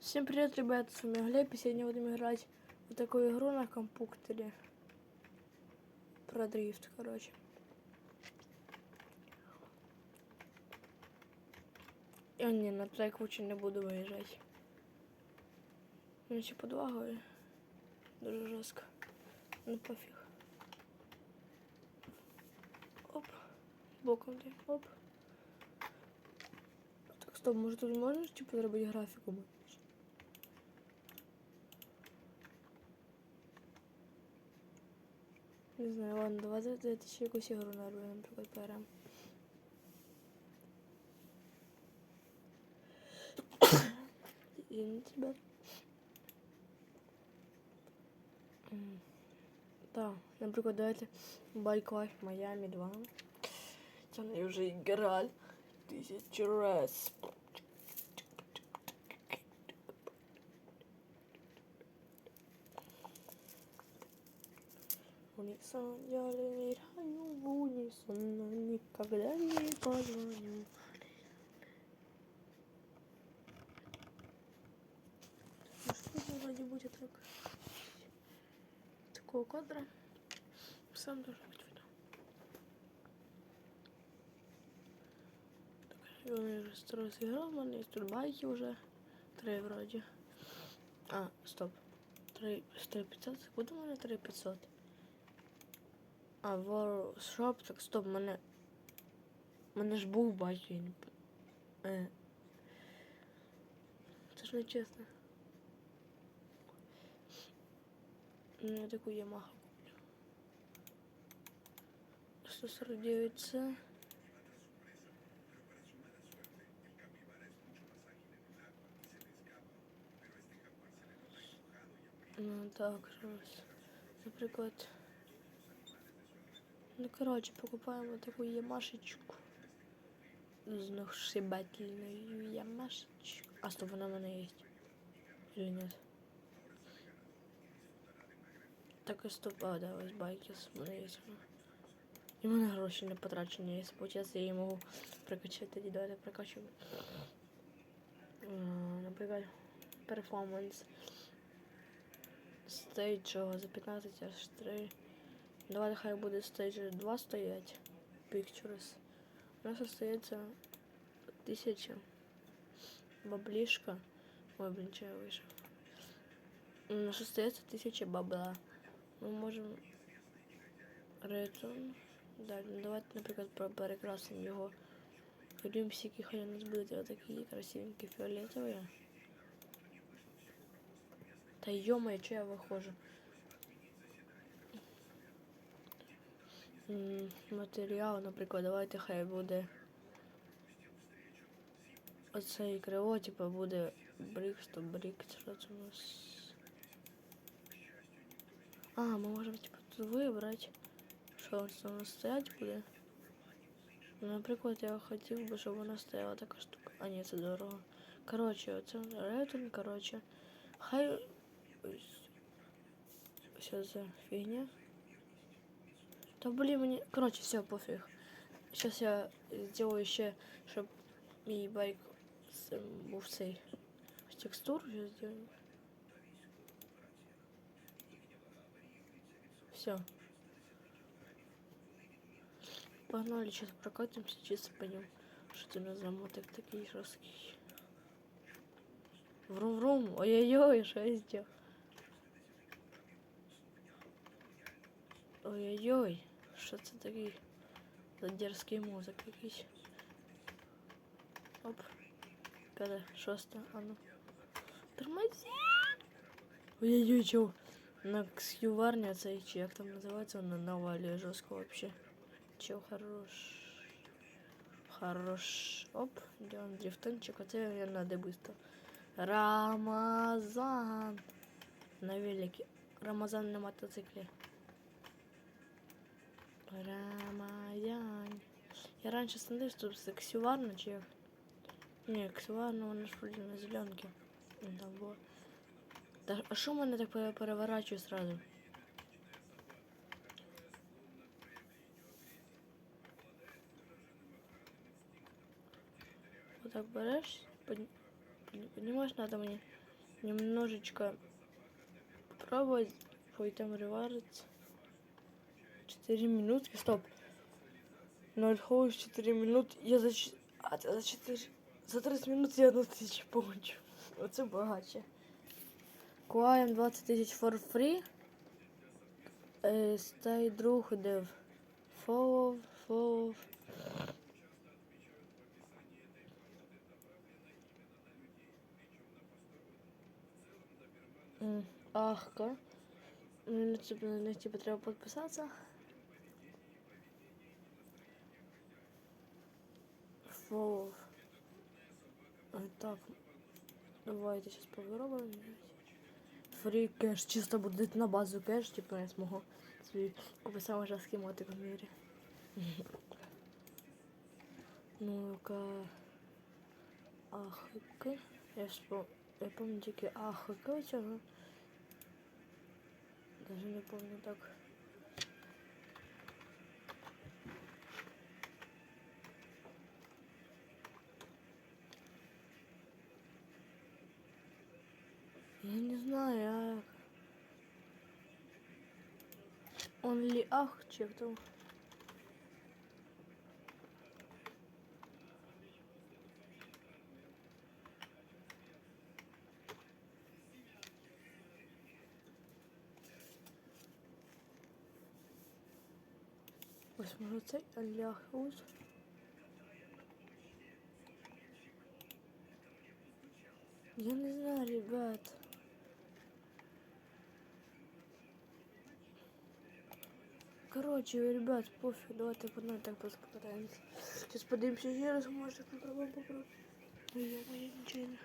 Всем привет, ребята, с вами Глеб, и сегодня будем играть в такую игру на компьютере. Про дрифт, короче. Я не, на трек лучше не буду виїжджати. Він ще подлагою. Дуже жорстко. Ну пофіг. Оп. Боком ти. Оп. Так, стоп, може тут можна типу зробити графіку? Не знаю, ладно, давайте давайте ще якусь ігру наробимо, наприклад, беремо. Извините, ребят. Так, наприклад, давайте Bike Life Miami 2. Я не вже играл тисячу раз. Унисон, я летаю в унисон, но никогда не позвоню. Ну что вроде будет так? Такого кадра. Сам должен быть видно. Так, я уже сто раз играл, у меня есть тут байки уже. Три вроде. А, стоп. Три, сто пятьсот. Куда у меня три пятьсот? А, воркшоп, так стоп, мене. Мене ж був бачу, я не Е. Це ж не чесно. Ну, я таку Ямаху куплю. 149 це. Ну так, щось. Наприклад. Ну, коротше, покупаємо таку ямашечку. Знушибательную ямашечку. А стоп, вона в мене є. Или нет? Так і стоп, а, да, ось байкес, в мене є. І в не потрачені, якщо получається, я її можу прокачати, тоді давайте прокачуємо. Наприклад, перформанс. Стейджого за 15 аж 3. Давай хай буде стейдж 2 стоять. Pictures. У нас остається тисяча. Баблішка. Ой, блін, че я вийшов. У нас остається тисяча бабла. Ми можемо ретон. Далі, ну, давайте, наприклад, про- перекрасимо його. Рюмсики хай у нас будуть отакі красивенькі фіолетові. Та йома, що я виходжу? Матеріал, наприклад, давайте хай буде. Оцей криво, типу, буде брик, то брик, що це у нас. А, ми можемо типу тут вибрати. Що це у нас стоять буде. Ну, наприклад, я хотів би, щоб вона стояла така штука. А ні, це дорого. Коротше, оце ретун, коротше. Хай. Ось. Що за фігня? Да блин, мне... Короче, все, пофиг. Сейчас я сделаю еще, чтобы мій байк був цей з текстур вже сделаю. Все. Погнали, сейчас прокатимся, чисто пойдем. Что ты на замоток такие жесткие. Врум-врум, ой-ой-ой, что я сделал? Ой-ой-ой, що це такий дерзкий музик якийсь. Оп. Kada? Шоста, а ну. Тормози! Ой-ой-ой, чё? На ксюварня цей, чи як там називається, вона навалює жорстко вообще. Чё, хорош. Хорош. Оп, делаем дрифтончик, а я надо быстро. Рамазан. На велике. Рамазан на мотоцикле. Рамаян. Я раньше смотрел, что это ксюварна, чи як? Не, ксюварна, вона ж вроде на зеленке. Да, вот. Да, а що мене так пере- переворачує сразу? Вот так береш, под... піднімаєш, надо мені немножечко попробовать по там ревариться. 4 минутки, стоп. 0 хоуз 4 минути. Я за, ч- а, за 4, за 30 минут я одну тисячу получу. Оце багаче. Куаєм 20 тисяч for free. Е, стай друг дев. Follow, follow. Ахка. Ну, типа, на них типа треба підписатися. Follow. Е, Так. Давайте сейчас попробуем. Фрі кеш. Чисто буде на базу кеш, типа я змогу свій купити самий жорсткий мотик в мірі. Ну-ка. Ахк. Я вспом... Я помню тільки ахк. Даже не помню так. Он ли ах, чи хто? Ось може цей Аляхус. Я не знаю, ребят. Короче, ребят, пофиг, давайте по одной так просто. Сейчас поднимемся еще раз, может, попробуем попробуем. Ну, я, я ничего не...